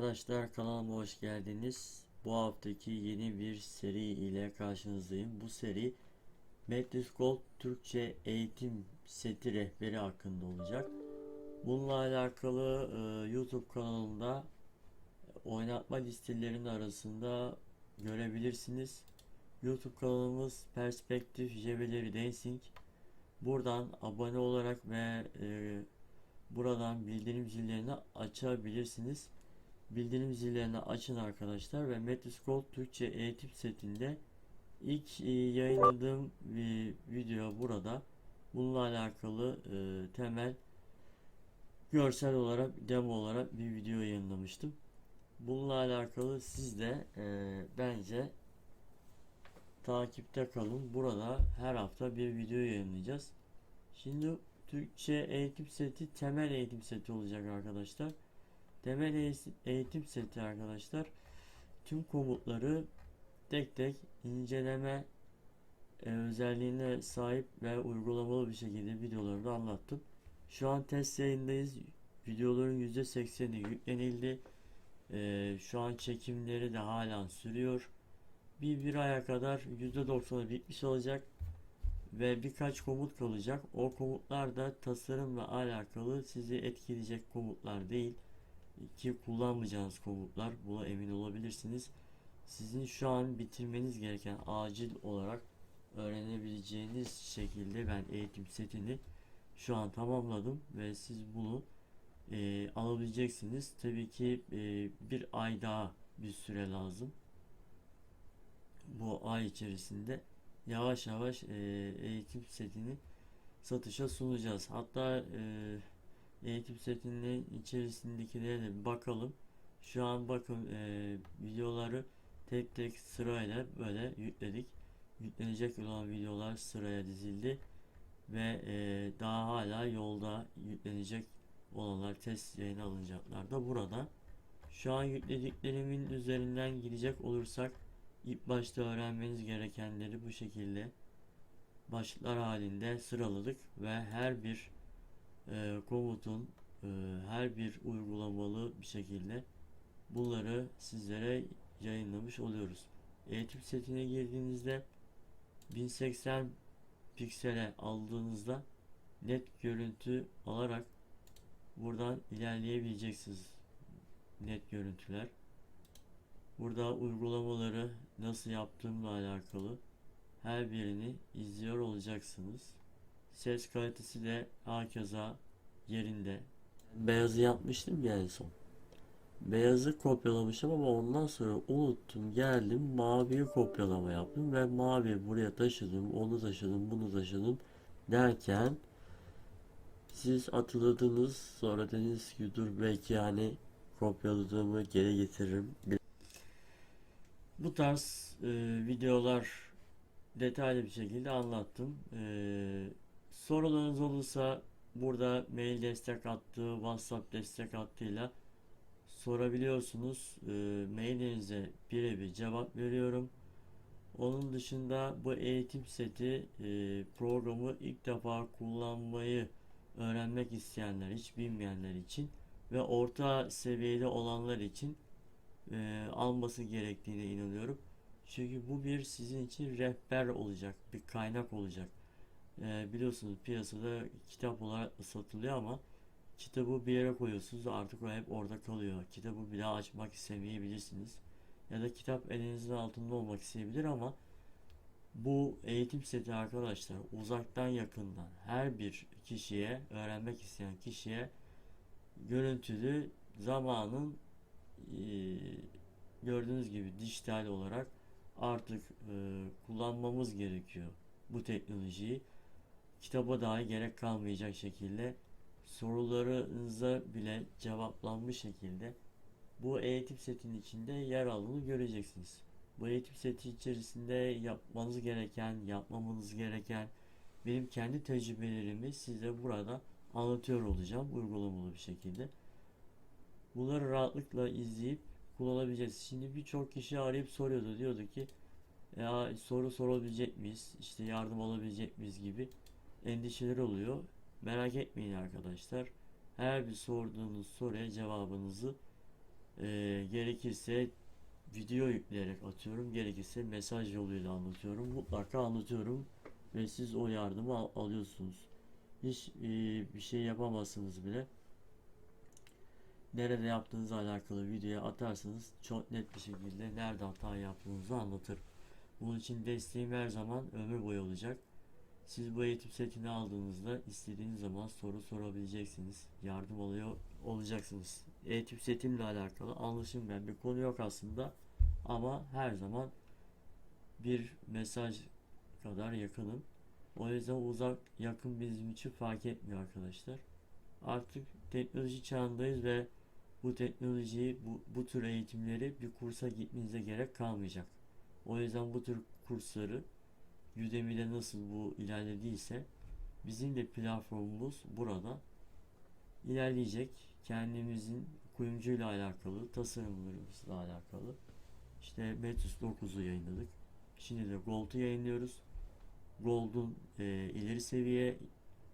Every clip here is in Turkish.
arkadaşlar kanalıma hoş geldiniz. Bu haftaki yeni bir seri ile karşınızdayım. Bu seri Metris Gold Türkçe eğitim seti rehberi hakkında olacak. Bununla alakalı e, YouTube kanalımda oynatma listelerinin arasında görebilirsiniz. YouTube kanalımız Perspektif Jeveleri Dancing. Buradan abone olarak ve e, buradan bildirim zillerini açabilirsiniz. Bildirim zillerini açın arkadaşlar ve Metis Gold Türkçe eğitim setinde ilk e, yayınladığım bir video burada. Bununla alakalı e, temel görsel olarak demo olarak bir video yayınlamıştım. Bununla alakalı siz de e, bence takipte kalın. Burada her hafta bir video yayınlayacağız. Şimdi Türkçe eğitim seti temel eğitim seti olacak arkadaşlar. Temel eğitim- seti arkadaşlar tüm komutları tek tek inceleme e, özelliğine sahip ve uygulamalı bir şekilde videolarda anlattım. Şu an test yayındayız. Videoların %80'i yüklenildi. E, şu an çekimleri de halen sürüyor. Bir bir aya kadar %90'ı bitmiş olacak ve birkaç komut kalacak. O komutlar da tasarımla alakalı sizi etkileyecek komutlar değil ki kullanmayacağınız komutlar. Buna emin olabilirsiniz. Sizin şu an bitirmeniz gereken acil olarak öğrenebileceğiniz şekilde ben eğitim setini şu an tamamladım ve siz bunu e, alabileceksiniz. Tabii ki e, bir ay daha bir süre lazım. Bu ay içerisinde yavaş yavaş e, eğitim setini satışa sunacağız. Hatta e, eğitim setinin içerisindekilere de bir bakalım. Şu an bakın e, videoları tek tek sırayla böyle yükledik. Yüklenecek olan videolar sıraya dizildi ve e, daha hala yolda yüklenecek olanlar test yayına alınacaklar da burada. Şu an yüklediklerimin üzerinden gidecek olursak ilk başta öğrenmeniz gerekenleri bu şekilde başlıklar halinde sıraladık ve her bir e, komutun e, her bir uygulamalı bir şekilde bunları sizlere yayınlamış oluyoruz. Eğitim setine girdiğinizde 1080 piksele aldığınızda net görüntü alarak buradan ilerleyebileceksiniz. Net görüntüler. Burada uygulamaları nasıl yaptığımla alakalı her birini izliyor olacaksınız. Ses kalitesi de hakeza yerinde. Beyazı yapmıştım ya en son. Beyazı kopyalamışım ama ondan sonra unuttum geldim maviyi kopyalama yaptım ve mavi buraya taşıdım onu taşıdım bunu taşıdım derken siz hatırladınız sonra dediniz ki dur belki yani kopyaladığımı geri getiririm. Bu tarz e, videolar detaylı bir şekilde anlattım. E, sorularınız olursa burada mail destek hattı, WhatsApp destek hattıyla sorabiliyorsunuz. E, mailinize birebir cevap veriyorum. Onun dışında bu eğitim seti e, programı ilk defa kullanmayı öğrenmek isteyenler, hiç bilmeyenler için ve orta seviyede olanlar için e, alması gerektiğine inanıyorum. Çünkü bu bir sizin için rehber olacak, bir kaynak olacak. E, biliyorsunuz piyasada kitap olarak satılıyor ama kitabı bir yere koyuyorsunuz artık o hep orada kalıyor. Kitabı bir daha açmak istemeyebilirsiniz. Ya da kitap elinizin altında olmak isteyebilir ama bu eğitim seti arkadaşlar uzaktan yakından her bir kişiye öğrenmek isteyen kişiye görüntülü zamanın e, gördüğünüz gibi dijital olarak artık e, kullanmamız gerekiyor bu teknolojiyi. Kitaba dahi gerek kalmayacak şekilde sorularınıza bile cevaplanmış şekilde bu eğitim setinin içinde yer aldığını göreceksiniz. Bu eğitim seti içerisinde yapmanız gereken, yapmamanız gereken benim kendi tecrübelerimi size burada anlatıyor olacağım uygulamalı bir şekilde. Bunları rahatlıkla izleyip kullanabileceğiz. Şimdi birçok kişi arayıp soruyordu. Diyordu ki ya soru sorabilecek miyiz? İşte yardım alabilecek miyiz gibi endişeleri oluyor. Merak etmeyin arkadaşlar. Her bir sorduğunuz soruya cevabınızı Ee, gerekirse video yükleyerek atıyorum. Gerekirse mesaj yoluyla anlatıyorum. Mutlaka anlatıyorum ve siz o yardımı al- alıyorsunuz. Hiç e, bir şey yapamazsınız bile. Nerede yaptığınızla alakalı videoya atarsanız çok net bir şekilde nerede hata yaptığınızı anlatır. Bunun için desteğim her zaman ömür boyu olacak. Siz bu eğitim setini aldığınızda istediğiniz zaman soru sorabileceksiniz. Yardım alıyor olacaksınız. Eğitim setimle alakalı anlaşılmayan bir konu yok aslında. Ama her zaman bir mesaj kadar yakınım. O yüzden uzak yakın bizim için fark etmiyor arkadaşlar. Artık teknoloji çağındayız ve bu teknolojiyi bu, bu tür eğitimleri bir kursa gitmenize gerek kalmayacak. O yüzden bu tür kursları Udemy'de nasıl bu ilerlediyse bizim de platformumuz burada ilerleyecek. Kendimizin kuyumcuyla alakalı, tasarımlarımızla alakalı. İşte Metus 9'u yayınladık. Şimdi de Gold'u yayınlıyoruz. Gold'un e, ileri seviye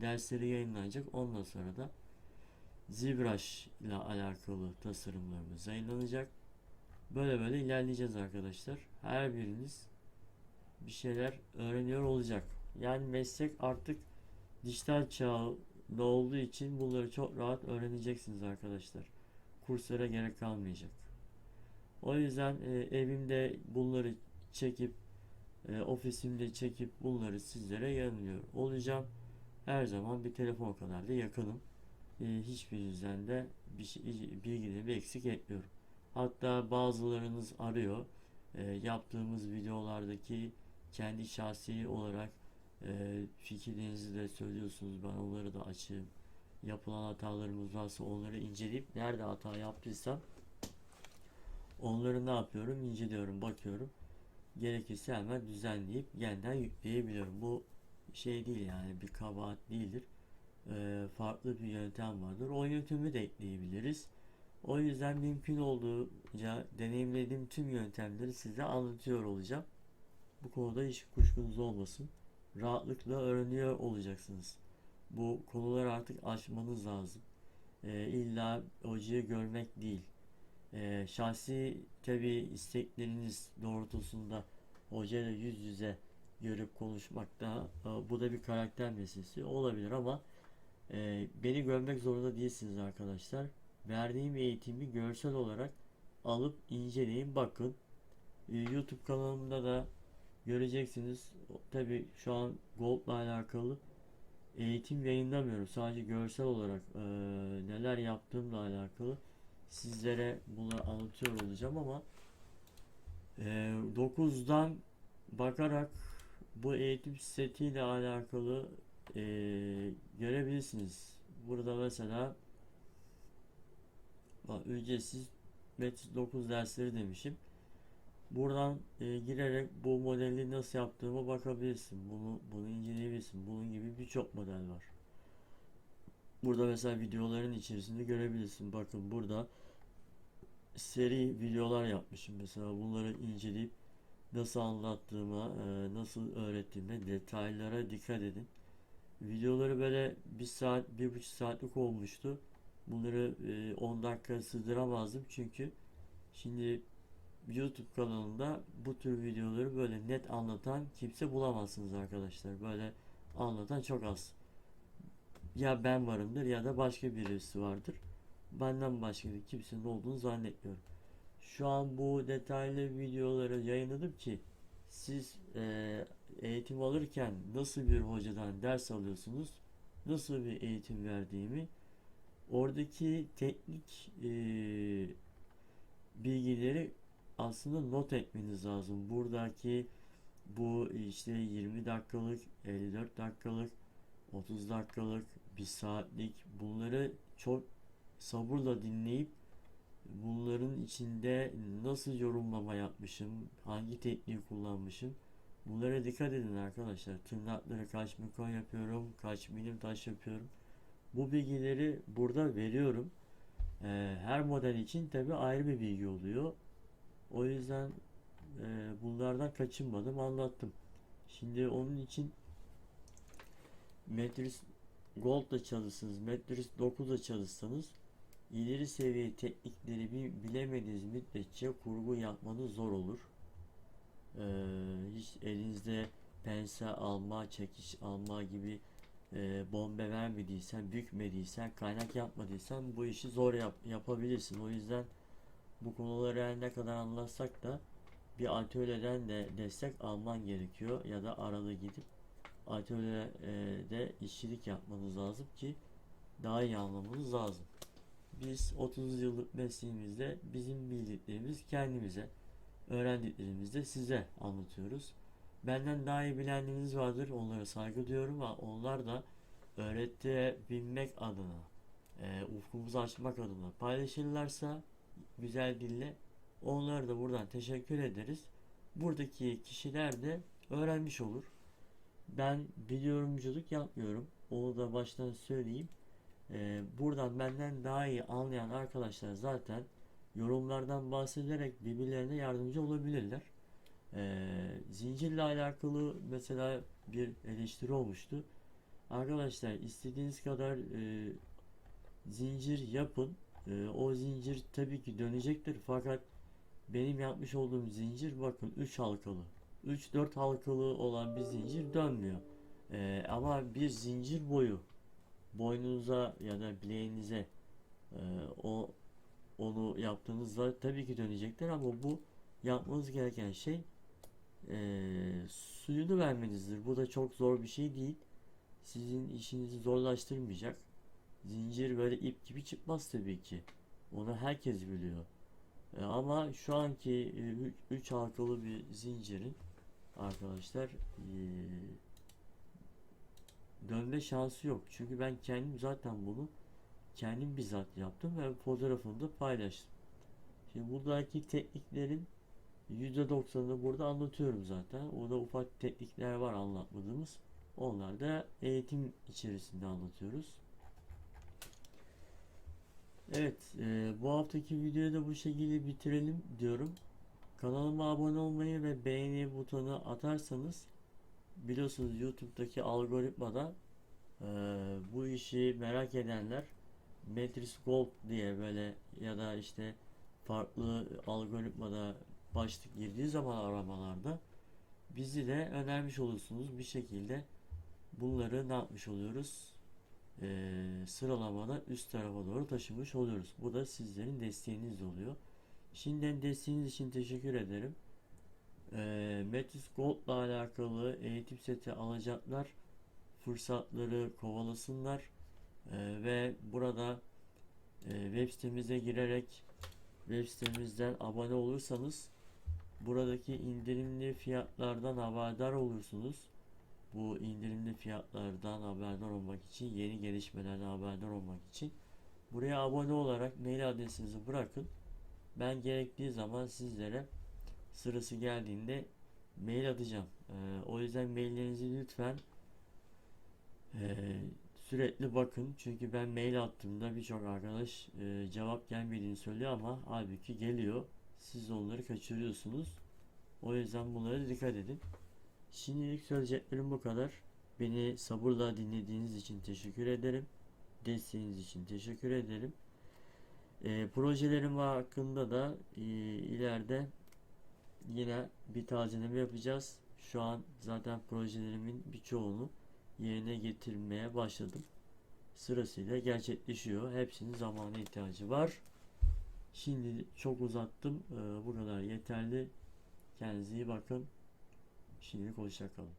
dersleri yayınlanacak. Ondan sonra da ZBrush ile alakalı tasarımlarımız yayınlanacak. Böyle böyle ilerleyeceğiz arkadaşlar. Her biriniz bir şeyler öğreniyor olacak. Yani meslek artık dijital çağda olduğu için bunları çok rahat öğreneceksiniz arkadaşlar. Kurslara gerek kalmayacak. O yüzden e, evimde bunları çekip e, ofisimde çekip bunları sizlere yayınlıyor olacağım. Her zaman bir telefon kadar da yakınım. E, hiçbirinizden de bir şey, bilgilerimi eksik etmiyorum. Hatta bazılarınız arıyor. E, yaptığımız videolardaki kendi şahsi olarak e, fikirlerinizi de söylüyorsunuz. Ben onları da açığım. Yapılan hatalarımız varsa onları inceleyip nerede hata yaptıysam onları ne yapıyorum? İnceliyorum, bakıyorum. Gerekirse hemen düzenleyip yeniden yükleyebiliyorum. Bu şey değil yani bir kabahat değildir. E, farklı bir yöntem vardır. O yöntemi de ekleyebiliriz. O yüzden mümkün olduğunca deneyimlediğim tüm yöntemleri size anlatıyor olacağım. Bu konuda hiç kuşkunuz olmasın. Rahatlıkla öğreniyor olacaksınız. Bu konuları artık aşmanız lazım. Ee, illa hocayı görmek değil. Ee, şahsi tabi istekleriniz doğrultusunda hocayla yüz yüze görüp konuşmak da e, bu da bir karakter meselesi olabilir ama e, beni görmek zorunda değilsiniz arkadaşlar. Verdiğim eğitimi görsel olarak alıp inceleyin bakın. Ee, YouTube kanalımda da göreceksiniz. Tabi şu an Gold'la alakalı eğitim yayınlamıyorum. Sadece görsel olarak e, neler yaptığımla alakalı sizlere bunları anlatıyor olacağım ama e, 9'dan bakarak bu eğitim setiyle alakalı e, görebilirsiniz. Burada mesela bak, ücretsiz Metis 9 dersleri demişim. Buradan e, girerek bu modeli nasıl yaptığıma bakabilirsin. Bunu bunu inceleyebilirsin. Bunun gibi birçok model var. Burada mesela videoların içerisinde görebilirsin. Bakın burada seri videolar yapmışım. Mesela bunları inceleyip nasıl anlattığıma, e, nasıl öğrettiğime detaylara dikkat edin. Videoları böyle bir saat, bir buçuk saatlik olmuştu. Bunları e, 10 dakika sığdıramazdım çünkü şimdi YouTube kanalında bu tür videoları böyle net anlatan kimse bulamazsınız arkadaşlar. Böyle anlatan çok az. Ya ben varımdır ya da başka birisi vardır. Benden başka bir kimsenin olduğunu zannetmiyorum. Şu an bu detaylı videoları yayınladım ki siz e, eğitim alırken nasıl bir hocadan ders alıyorsunuz, nasıl bir eğitim verdiğimi, oradaki teknik e, bilgileri aslında not etmeniz lazım. Buradaki bu işte 20 dakikalık, 54 dakikalık, 30 dakikalık, 1 saatlik bunları çok sabırla dinleyip bunların içinde nasıl yorumlama yapmışım, hangi tekniği kullanmışım bunlara dikkat edin arkadaşlar. Tırnakları kaç mikron yapıyorum, kaç milim taş yapıyorum. Bu bilgileri burada veriyorum. Her model için tabi ayrı bir bilgi oluyor. O yüzden e, bunlardan kaçınmadım anlattım. Şimdi onun için Metris Gold'da çalışsanız, Metris 9'da çalışsanız ileri seviye teknikleri bi- bilemediğiniz müddetçe kurgu yapmanız zor olur. Ee, hiç elinizde pense alma, çekiş alma gibi e, bombe vermediysen, bükmediysen, kaynak yapmadıysan bu işi zor yap yapabilirsin. O yüzden bu konuları ne kadar anlatsak da bir atölyeden de destek alman gerekiyor ya da arada gidip atölyede işçilik yapmanız lazım ki daha iyi anlamanız lazım. Biz 30 yıllık mesleğimizde bizim bildiklerimiz kendimize, öğrendiklerimizi de size anlatıyoruz. Benden daha iyi bilenleriniz vardır. Onlara saygı duyuyorum ama onlar da öğretebilmek adına, e, ufkumuzu açmak adına paylaşırlarsa güzel dille onlara da buradan teşekkür ederiz. Buradaki kişiler de öğrenmiş olur. Ben biliyorumculuk yapmıyorum. Onu da baştan söyleyeyim. E, buradan benden daha iyi anlayan arkadaşlar zaten yorumlardan bahsederek birbirlerine yardımcı olabilirler. Ee, zincirle alakalı mesela bir eleştiri olmuştu. Arkadaşlar istediğiniz kadar e, zincir yapın. E, o zincir tabii ki dönecektir fakat benim yapmış olduğum zincir bakın 3 halkalı. 3-4 halkalı olan bir zincir dönmüyor. E, ama bir zincir boyu boynunuza ya da bileğinize e, o onu yaptığınızda tabii ki dönecektir ama bu yapmanız gereken şey eee, suyunu vermenizdir. Bu da çok zor bir şey değil. Sizin işinizi zorlaştırmayacak. Zincir böyle ip gibi çıkmaz tabii ki. Onu herkes biliyor. E, ama şu anki 3 halkalı bir zincirin arkadaşlar eee, dönme şansı yok. Çünkü ben kendim zaten bunu kendim bizzat yaptım ve fotoğrafını da paylaştım. Şimdi buradaki tekniklerin %90'ını burada anlatıyorum zaten. Orada ufak teknikler var anlatmadığımız. Onlar da eğitim içerisinde anlatıyoruz. Evet, e, bu haftaki videoyu da bu şekilde bitirelim diyorum. Kanalıma abone olmayı ve beğeni butonu atarsanız biliyorsunuz YouTube'daki algoritmada e, bu işi merak edenler Matrix Gold diye böyle ya da işte farklı algoritmada başlık girdiği zaman aramalarda bizi de önermiş olursunuz bir şekilde bunları ne yapmış oluyoruz Ee, sıralamada üst tarafa doğru taşımış oluyoruz. Bu da sizlerin desteğiniz oluyor. Şimdiden desteğiniz için teşekkür ederim. Ee, Metis Gold ile alakalı eğitim seti alacaklar fırsatları kovalasınlar. Ee, ve burada e, web sitemize girerek web sitemizden abone olursanız buradaki indirimli fiyatlardan haberdar olursunuz. Bu indirimli fiyatlardan haberdar olmak için, yeni gelişmelerden haberdar olmak için buraya abone olarak mail adresinizi bırakın. Ben gerektiği zaman sizlere sırası geldiğinde mail atacağım. Ee, o yüzden maillerinizi lütfen ee, sürekli bakın. Çünkü ben mail attığımda birçok arkadaş e, cevap gelmediğini söylüyor ama halbuki geliyor. Siz onları kaçırıyorsunuz. O yüzden bunlara dikkat edin. Şimdilik söyleyeceklerim bu kadar. Beni sabırla dinlediğiniz için teşekkür ederim. Desteğiniz için teşekkür ederim. E, projelerim hakkında da e, ileride yine bir tazeleme yapacağız. Şu an zaten projelerimin birçoğunu yerine getirmeye başladım. Sırasıyla gerçekleşiyor. Hepsinin zamana ihtiyacı var. Şimdi çok uzattım. Ee, bu kadar yeterli. Kendinize iyi bakın. Şimdilik hoşçakalın.